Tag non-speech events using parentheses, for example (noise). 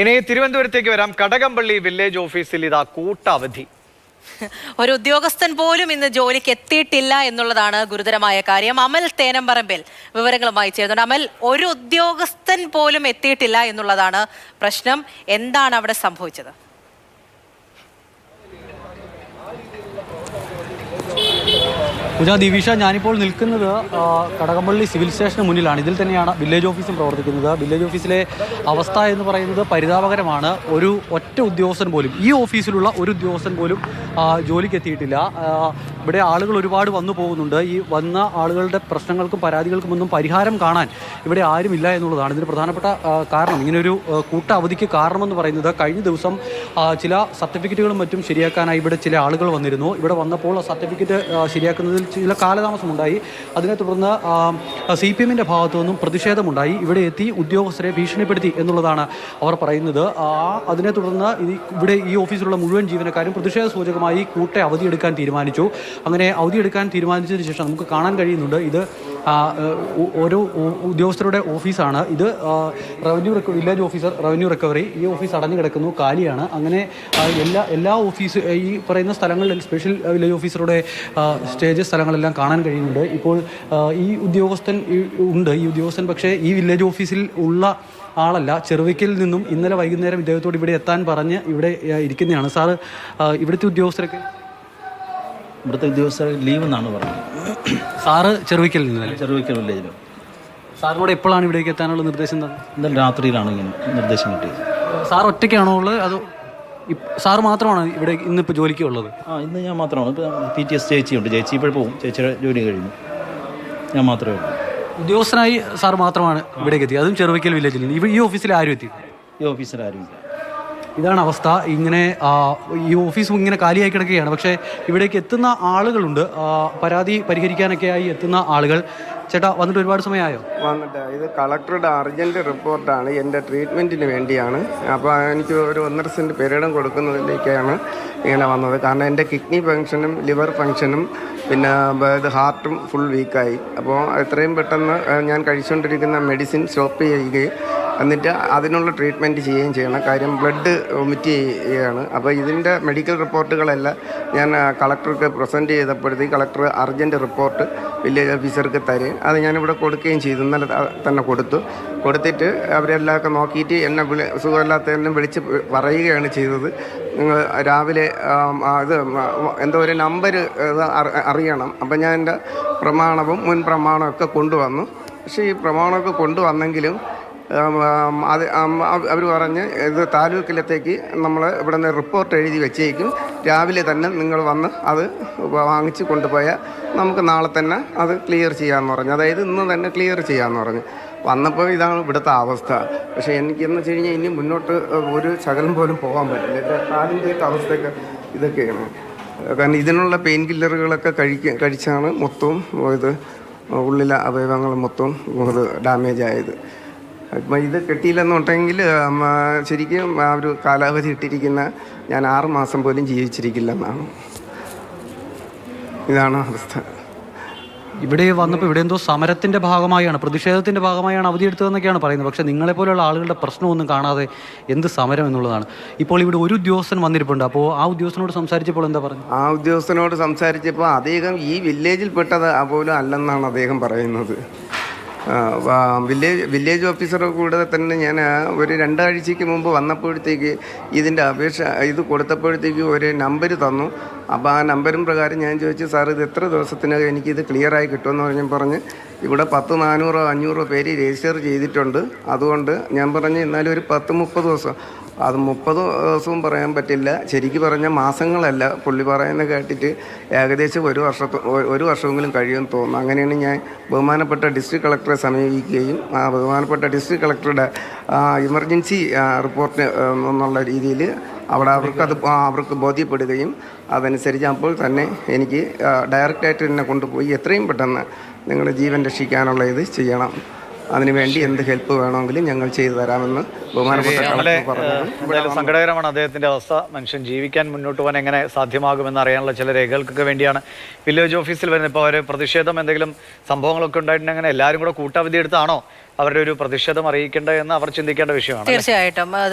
ഇനി തിരുവനന്തപുരത്തേക്ക് വരാം. കടകംപള്ളി വില്ലേജ് ഓഫീസിൽ ഇതാ കൂട്ടവധി. (laughs) ഒരു ഉദ്യോഗസ്ഥൻ പോലും ഇന്ന് ജോലിക്ക് എത്തിയിട്ടില്ല എന്നുള്ളതാണ് ഗുരുതരമായ കാര്യം. അമൽ തേനമ്പറമ്പിൽ വിവരങ്ങളുമായി ചേരുന്നുണ്ട്. അമൽ ഒരു ഉദ്യോഗസ്ഥൻ പോലും എത്തിയിട്ടില്ല എന്നുള്ളതാണ് പ്രശ്നം. എന്താണ് അവിടെ സംഭവിച്ചത്? പൂജ ദിവിഷ ഞാനിപ്പോൾ നിൽക്കുന്നത് കടകംപള്ളി സിവിൽ സ്റ്റേഷന് മുന്നിലാണ്. ഇതിൽ തന്നെയാണ് വില്ലേജ് ഓഫീസും പ്രവർത്തിക്കുന്നത്. വില്ലേജ് ഓഫീസിലെ അവസ്ഥ എന്ന് പറയുന്നത് പരിതാപകരമാണ്. ഒരു ഒറ്റ ഉദ്യോഗസ്ഥൻ പോലും ഈ ഓഫീസിലുള്ള ഒരു ഉദ്യോഗസ്ഥൻ പോലും ജോലിക്ക് എത്തിയിട്ടില്ല. ഇവിടെ ആളുകൾ ഒരുപാട് വന്നു പോകുന്നുണ്ട്. ഈ വന്ന ആളുകളുടെ പ്രശ്നങ്ങൾക്കും പരാതികൾക്കും ഒന്നും പരിഹാരം കാണാൻ ഇവിടെ ആരുമില്ല എന്നുള്ളതാണ് ഇതിന് പ്രധാനപ്പെട്ട കാരണം. ഇങ്ങനൊരു കൂട്ട അവധിക്ക് കാരണമെന്ന് പറയുന്നത് കഴിഞ്ഞ ദിവസം ചില സർട്ടിഫിക്കറ്റുകളും മറ്റും ശരിയാക്കാനായി ഇവിടെ ചില ആളുകൾ വന്നിരുന്നു. ഇവിടെ വന്നപ്പോൾ സർട്ടിഫിക്കറ്റ് ശരിയാക്കുന്നതിൽ ചില കാലതാമസമുണ്ടായി അതിനെ തുടർന്ന് സി പി എമ്മിന്റെ ഭാഗത്തു നിന്നും പ്രതിഷേധമുണ്ടായി. ഇവിടെ എത്തി ഉദ്യോഗസ്ഥരെ ഭീഷണിപ്പെടുത്തി എന്നുള്ളതാണ് അവർ പറയുന്നത്. അതിനെ തുടർന്ന് ഇവിടെ ഈ ഓഫീസിലുള്ള മുഴുവൻ ജീവനക്കാരും പ്രതിഷേധ സൂചകമായി കൂട്ടെ അവധിയെടുക്കാൻ തീരുമാനിച്ചു. അങ്ങനെ അവധിയെടുക്കാൻ തീരുമാനിച്ചതിന് ശേഷം നമുക്ക് കാണാൻ കഴിയുന്നുണ്ട്. ഇത് ഓരോ ഉദ്യോഗസ്ഥരുടെ ഓഫീസാണ്. ഇത് റവന്യൂ റിക്ക വില്ലേജ് ഓഫീസർ റവന്യൂ റിക്കവറി. ഈ ഓഫീസ് അടഞ്ഞു കിടക്കുന്നു കാലിയാണ്. അങ്ങനെ എല്ലാ എല്ലാ ഓഫീസ് ഈ പറയുന്ന സ്ഥലങ്ങളിൽ സ്പെഷ്യൽ വില്ലേജ് ഓഫീസറുടെ സ്റ്റേജ് സ്ഥലങ്ങളെല്ലാം കാണാൻ കഴിയുന്നുണ്ട്. ഇപ്പോൾ ഈ ഉദ്യോഗസ്ഥൻ ഉണ്ട്. ഈ ഉദ്യോഗസ്ഥൻ പക്ഷേ ഈ വില്ലേജ് ഓഫീസിൽ ഉള്ള ആളല്ല. ചെറുവിക്കൽ നിന്നും ഇന്നലെ വൈകുന്നേരം ഇദ്ദേഹത്തോട് ഇവിടെ എത്താൻ പറഞ്ഞ് ഇവിടെ ഇരിക്കുന്നതാണ്. സാറ് ഇവിടുത്തെ ഉദ്യോഗസ്ഥരൊക്കെ ഇവിടുത്തെ ഉദ്യോഗസ്ഥർ ലീവ് എന്നാണ് പറഞ്ഞത്. സാറ് ചെറുവിക്കൽ നിന്നല്ലേ ചെറുവയ്ക്കൽ വില്ലേജിലും സാറിനോട് എപ്പോഴാണ് ഇവിടേക്ക് എത്താനുള്ള നിർദ്ദേശം തന്നത്? ഇന്നലെ രാത്രിയിലാണ് ഇങ്ങനെ നിർദ്ദേശം കിട്ടിയത്. സാർ ഒറ്റയ്ക്കാണോ ഉള്ളത്? അതോ സാർ സാറ് മാത്രമാണ് ഇവിടെ ഇന്നിപ്പോൾ ജോലിക്ക് ഉള്ളത്? ആ ഇന്ന് ഞാൻ മാത്രമാണ്. ഇപ്പോൾ പി ടി എസ് ചേച്ചിയുണ്ട്. ചേച്ചി ഇപ്പോൾ പോകും. ചേച്ചിയുടെ ജോലി കഴിഞ്ഞു. ഞാൻ മാത്രമേ ഉള്ളൂ. ഉദ്യോഗസ്ഥനായി സാർ മാത്രമാണ് ഇവിടേക്ക് എത്തിയത്. അതും ചെറുവയ്ക്കൽ വില്ലേജിൽ നിന്ന്. ഇവ- ഈ ഓഫീസിൽ ആരും എത്തി ഈ ഓഫീസിൽ ആരും ആരുമില്ല ഇതാണ് അവസ്ഥ. ഇങ്ങനെ ഈ ഓഫീസും ഇങ്ങനെ കാലിയായി കിടക്കുകയാണ്. പക്ഷേ ഇവിടേക്ക് എത്തുന്ന ആളുകളുണ്ട്. പരാതി പരിഹരിക്കാനൊക്കെ ആയി എത്തുന്ന ആളുകൾ. ചേട്ടാ വന്നിട്ട് ഒരുപാട് സമയമായോ? വന്നിട്ട് ഇത് കളക്ടറുടെ അർജന്റ് റിപ്പോർട്ടാണ്. എന്റെ ട്രീറ്റ്മെന്റിന് വേണ്ടിയാണ്. അപ്പോൾ എനിക്ക് ഒരു ഒന്നര സെന്റ് പെരീഡം കൊടുക്കുന്നതിലേക്കാണ് ഇങ്ങനെ വന്നത്. കാരണം എന്റെ കിഡ്നി ഫങ്ഷനും ലിവർ ഫങ്ഷനും പിന്നെ ഇത് ഹാർട്ടും ഫുൾ വീക്കായി. അപ്പോൾ എത്രയും പെട്ടെന്ന് ഞാൻ കഴിച്ചുകൊണ്ടിരിക്കുന്ന മെഡിസിൻ സ്റ്റോപ്പ് ചെയ്യുകയും എന്നിട്ട് അതിനുള്ള ട്രീറ്റ്മെന്റ് ചെയ്യുകയും ചെയ്യണം. കാര്യം ബ്ലഡ് വൊമിറ്റ് ചെയ്യുകയാണ്. അപ്പോൾ ഇതിന്റെ മെഡിക്കൽ റിപ്പോർട്ടുകളെല്ലാം ഞാൻ കളക്ടർക്ക് പ്രസന്റ് ചെയ്തപ്പോഴത്തേക്ക് കളക്ടർ അർജന്റ് റിപ്പോർട്ട് വില്ലേജ് ഓഫീസർക്ക് തരുകയും അത് ഞാനിവിടെ കൊടുക്കുകയും ചെയ്തു. ഇന്നലെ തന്നെ കൊടുത്തു. കൊടുത്തിട്ട് അവരെല്ലാം ഒക്കെ നോക്കിയിട്ട് എന്നെ വിളി സുഖമില്ലാത്തതെല്ലാം വിളിച്ച് പറയുകയാണ് ചെയ്തത്. നിങ്ങൾ രാവിലെ ഇത് എന്തോ ഒരു നമ്പർ അറിയണം. അപ്പം ഞാൻ എന്റെ പ്രമാണവും മുൻ പ്രമാണമൊക്കെ കൊണ്ടുവന്നു. പക്ഷേ ഈ പ്രമാണമൊക്കെ കൊണ്ടുവന്നെങ്കിലും അത് അവർ പറഞ്ഞ് ഇത് താലൂക്കിലത്തേക്ക് നമ്മൾ ഇവിടെ നിന്ന് റിപ്പോർട്ട് എഴുതി വെച്ചേക്കും. രാവിലെ തന്നെ നിങ്ങൾ വന്ന് അത് വാങ്ങിച്ച് കൊണ്ടുപോയാൽ നമുക്ക് നാളെ തന്നെ അത് ക്ലിയർ ചെയ്യാമെന്ന് പറഞ്ഞു. അതായത് ഇന്ന് തന്നെ ക്ലിയർ ചെയ്യാമെന്ന് പറഞ്ഞു. വന്നപ്പോൾ ഇതാണ് ഇവിടുത്തെ അവസ്ഥ. പക്ഷേ എനിക്കെന്ന് വെച്ച് കഴിഞ്ഞാൽ ഇനി മുന്നോട്ട് ഒരു ശകലം പോലും പോകാൻ പറ്റില്ല. എന്റെ കാലിന്റെ അവസ്ഥയൊക്കെ ഇതൊക്കെയാണ്. കാരണം ഇതിനുള്ള പെയിൻ കില്ലറുകളൊക്കെ കഴിക്ക കഴിച്ചാണ് മൊത്തവും ഇത് ഉള്ളിലെ അവയവങ്ങൾ മൊത്തവും ഇത് ഡാമേജ് ആയത്. ഇത് കിട്ടിയില്ലെന്നുണ്ടെങ്കിൽ ശരിക്കും ആ ഒരു കാലാവധി ഇട്ടിരിക്കുന്ന ഞാൻ ആറ് മാസം പോലും ജീവിച്ചിരിക്കില്ലെന്നാണ്. ഇതാണ് അവസ്ഥ. ഇവിടെ വന്നപ്പോൾ ഇവിടെ എന്തോ സമരത്തിന്റെ ഭാഗമായാണ് പ്രതിഷേധത്തിന്റെ ഭാഗമായാണ് അവധിയെടുത്തതെന്നൊക്കെയാണ് പറയുന്നത്. പക്ഷേ നിങ്ങളെപ്പോലെയുള്ള ആളുകളുടെ പ്രശ്നമൊന്നും കാണാതെ എന്ത് സമരം എന്നുള്ളതാണ്. ഇപ്പോൾ ഇവിടെ ഒരു ഉദ്യോഗസ്ഥൻ വന്നിരിപ്പുണ്ട്. അപ്പോൾ ആ ഉദ്യോഗസ്ഥനോട് സംസാരിച്ചപ്പോൾ എന്താ പറഞ്ഞു? ആ ഉദ്യോഗസ്ഥനോട് സംസാരിച്ചപ്പോൾ അദ്ദേഹം ഈ വില്ലേജിൽ പെട്ടത് പോലും അല്ലെന്നാണ് അദ്ദേഹം പറയുന്നത്. വില്ലേജ് വില്ലേജ് ഓഫീസറെ കൂടെ തന്നെ ഞാൻ ഒരു രണ്ടാഴ്ചയ്ക്ക് മുമ്പ് വന്നപ്പോഴത്തേക്ക് ഇതിന്റെ അപേക്ഷ ഇത് കൊടുത്തപ്പോഴത്തേക്ക് ഒരു നമ്പർ തന്നു. അപ്പോൾ ആ നമ്പരും പ്രകാരം ഞാൻ ചോദിച്ചു സാർ ഇത് എത്ര ദിവസത്തിനകം എനിക്കിത് ക്ലിയറായി കിട്ടുമെന്ന് പറഞ്ഞ് പറഞ്ഞ് ഇവിടെ പത്ത് നാനൂറോ അഞ്ഞൂറോ പേര് രജിസ്റ്റർ ചെയ്തിട്ടുണ്ട്. അതുകൊണ്ട് ഞാൻ പറഞ്ഞു എന്നാലും ഒരു പത്ത് മുപ്പത് ദിവസം അത് മുപ്പത് ദിവസവും പറയാൻ പറ്റില്ല. ശരിക്ക് പറഞ്ഞ മാസങ്ങളല്ല. പുള്ളി പറയുന്നത് കേട്ടിട്ട് ഏകദേശം ഒരു വർഷത്തെ ഒരു വർഷമെങ്കിലും കഴിയുമെന്ന് തോന്നുന്നു. അങ്ങനെയാണ് ഞാൻ ബഹുമാനപ്പെട്ട ഡിസ്ട്രിക്ട് കളക്ടറെ സമീപിക്കുകയും ആ ബഹുമാനപ്പെട്ട ഡിസ്ട്രിക്ട് കളക്ടറുടെ ഇമർജൻസി റിപ്പോർട്ട് എന്നുള്ള രീതിയിൽ അവിടെ അവർക്ക് അത് അവർക്ക് ബോധ്യപ്പെടുകയും അതനുസരിച്ച് അപ്പോൾ തന്നെ എനിക്ക് ഡയറക്റ്റായിട്ട് എന്നെ കൊണ്ടുപോയി എത്രയും പെട്ടെന്ന് നിങ്ങളുടെ ജീവൻ രക്ഷിക്കാനുള്ള ഇത് ചെയ്യണം. അതിനുവേണ്ടി എന്ത് ഹെൽപ്പ് വേണമെങ്കിലും ഞങ്ങൾ ചെയ്തു തരാമെന്ന് ബഹുമാനപ്പെട്ട സങ്കടകരമാണ് അദ്ദേഹത്തിന്റെ അവസ്ഥ. മനുഷ്യൻ ജീവിക്കാൻ മുന്നോട്ട് പോകാൻ എങ്ങനെ സാധ്യമാകുമെന്ന് അറിയാനുള്ള ചില രേഖകൾക്കൊക്കെ വേണ്ടിയാണ് വില്ലേജ് ഓഫീസിൽ വരുന്നത്. ഇപ്പോൾ ഒരു പ്രതിഷേധം എന്തെങ്കിലും സംഭവങ്ങളൊക്കെ ഉണ്ടായിട്ടുണ്ടെങ്കിൽ അങ്ങനെ എല്ലാവരും കൂടെ കൂട്ടവധി എടുത്താണോ അവരുടെ ഒരു പ്രതിഷേധം അറിയിക്കേണ്ടത് എന്ന് അവർ ചിന്തിക്കേണ്ട വിഷയമാണ് തീർച്ചയായിട്ടും.